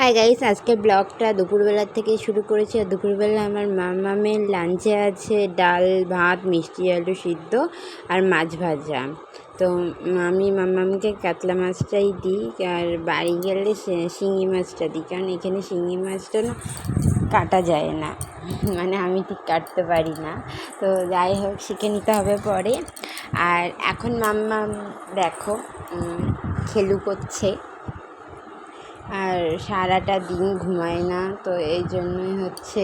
Hi guys আজকের ব্লগটা দুপুরবেলার থেকে শুরু করেছি। আর দুপুরবেলা আমার মামামের লাঞ্চে আছে ডাল, ভাত, মিষ্টি, আলু সিদ্ধ আর মাছ ভাজা। তো আমি মামামকে কাতলা মাছটাই দিই আর বাড়ি গেলে শিঙি মাছটা দিই, কারণ এখানে শিঙি মাছটা না কাটা যায় না। মানে আমি ঠিক কাটতে পারি না। তো যাই হোক, শিখে নিতে হবে পরে। আর এখন মাম্মা দেখো খেলু করছে। আর সারাটা দিন ঘুমায় না, তো এই জন্যই হচ্ছে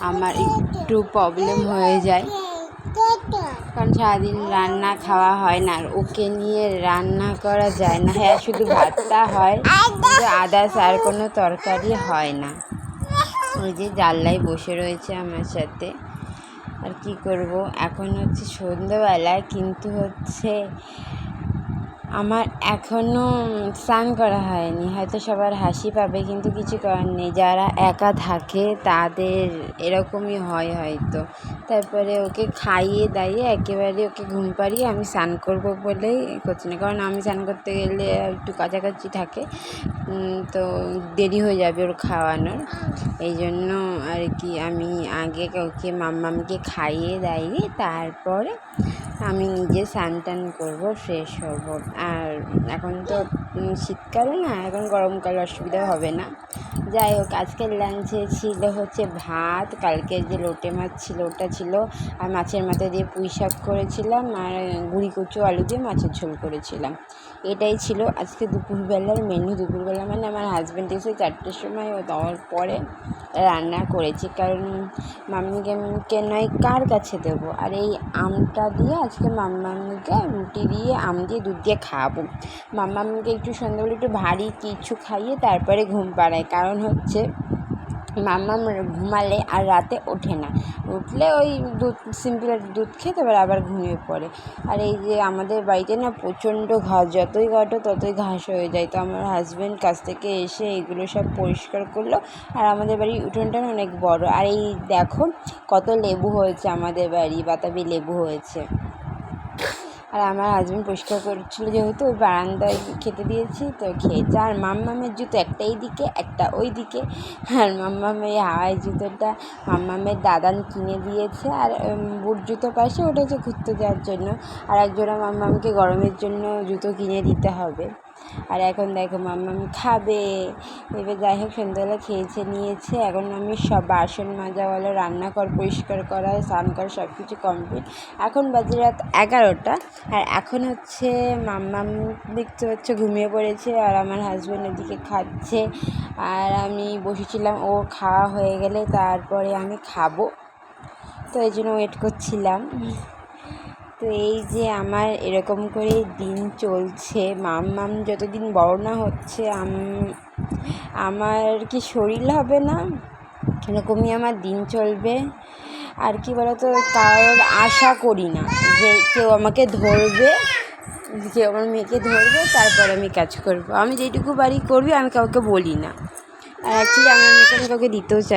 আমার একটু প্রবলেম হয়ে যায়। কারণ সারাদিন রান্না খাওয়া হয় না, আর ওকে নিয়ে রান্না করা যায় না। হ্যাঁ শুধু ভাতটা হয়, কিন্তু আদার্স আর কোনো তরকারি হয় না। ওই যে জানলায় বসে রয়েছে আমার সাথে। আর কি করব? এখন হচ্ছে সন্ধ্যেবেলা, কিন্তু হচ্ছে আমার এখনও স্নান করা হয়নি। হয়তো সবার হাসি পাবে, কিন্তু কিছু করার নেই। যারা একা থাকে, তাদের এরকমই হয় হয়তো। তারপরে ওকে খাইয়ে দাইয়ে একেবারে ওকে ঘুম পাড়িয়ে আমি স্নান করব বলেই করছি না। কারণ আমি স্নান করতে গেলে একটু কাছাকাছি থাকে তো দেরি হয়ে যাবে ওর খাওয়ানোর। এই জন্য আর কি আমি আগে ওকে মাম্মামকে খাইয়ে দাইয়ে তারপরে আমি নিজে স্নান টান করব ফ্রেশ হব। আর এখন তো শীতকালে না, এখন গরমকালে অসুবিধা হবে না। যাই হোক, আজকের লাঞ্চে ছিল হচ্ছে ভাত কালকের যে লোটে মাছ ছিল, ওটা ছিল। আর মাছের মাথা দিয়ে পুঁই শাক করেছিলাম, আর গুঁড়ি কচু, আলু দিয়ে মাছের ঝোল করেছিলাম। এটাই ছিল আজকে দুপুরবেলার মেনু দুপুরবেলা মানে আমার হাজব্যান্ড এসে চারটের সময় ও দেওয়ার পরে রান্না করেছি। কারণ মাম্মিকে নয় কার কাছে দেবো? আর এই আমটা দিয়ে আজকে মাম্মামিকে রুটি দিয়ে, আম দিয়ে, দুধ দিয়ে খাওয়াবো মাম্মামিকে একটু সন্ধ্যাবেলা একটু ভারী কিছু খাইয়ে তারপরে ঘুম পাড়ায় কারণ হচ্ছে, মাম্মাম ঘুমালে আর রাতে ওঠে না। উঠলে ওই দুধ, সিম্পল দুধ খেয়ে তারপর আবার ঘুমিয়ে পড়ে। আর এই যে আমাদের বাড়িতে না প্রচণ্ড ঘাস, যতই কাটো ততই ঘাস হয়ে যায়। তো আমার হাজব্যান্ড কাছ থেকে এসে এগুলো সব পরিষ্কার করল। আর আমাদের বাড়ির উঠোনটা অনেক বড়। আর এই দেখো, কত লেবু হয়েছে আমাদের বাড়ি, বাতাবি লেবু হয়েছে। আর আমার হাজব্যান্ড পরিষ্কার করছিল যেহেতু, ওই বারান্দায় খেতে দিয়েছি, তো খেয়েছে। আর মাম্মামের জুতো একটা দিকে, একটা ওই দিকে। আর মাম্মামের হাওয়াই জুতোটা মাম্মামের দাদান কিনে দিয়েছে। আর বুট জুতো পাশে, ওটা হচ্ছে ঘুরতে যাওয়ার জন্য। আর একজোড়া মাম্মামকে গরমের জন্য জুতো কিনে দিতে হবে। আর এখন দেখো মাম্মাম খাবে। এবার যাই হোক সন্ধ্যাবেলা খেয়েছে, নিয়েছে। এখন আমি সব বাসন মাজা বলো রান্নাঘর পরিষ্কার করা, স্নান করা সব কিছু কমপ্লিট এখন বাজে রাত এগারোটা। আর এখন হচ্ছে মাম্মাম দেখতে হচ্ছে ঘুমিয়ে পড়েছে আর আমার হাজব্যান্ড ওদিকে খাচ্ছে। আর আমি বসেছিলাম, ও খাওয়া হয়ে গেলে তারপরে আমি খাব। তো এই জন্য ওয়েট করছিলাম। তো এই যে আমার এরকম করে দিন চলছে, মাম মাম যতদিন বড় না হচ্ছে আমার কি শরীর হবে না? এরকমই আমার দিন চলবে। আর কি বলতো কারোর আশা করি না যে কেউ আমাকে ধরবে কেউ আমার মেয়েকে ধরবে, তারপর আমি কাজ করব। আমি যেটুকু বাড়ি করবি, আমি কাউকে বলি না। আর অ্যাকচুয়ালি আমার মেয়েকে আমি কাউকে দিতেও চাই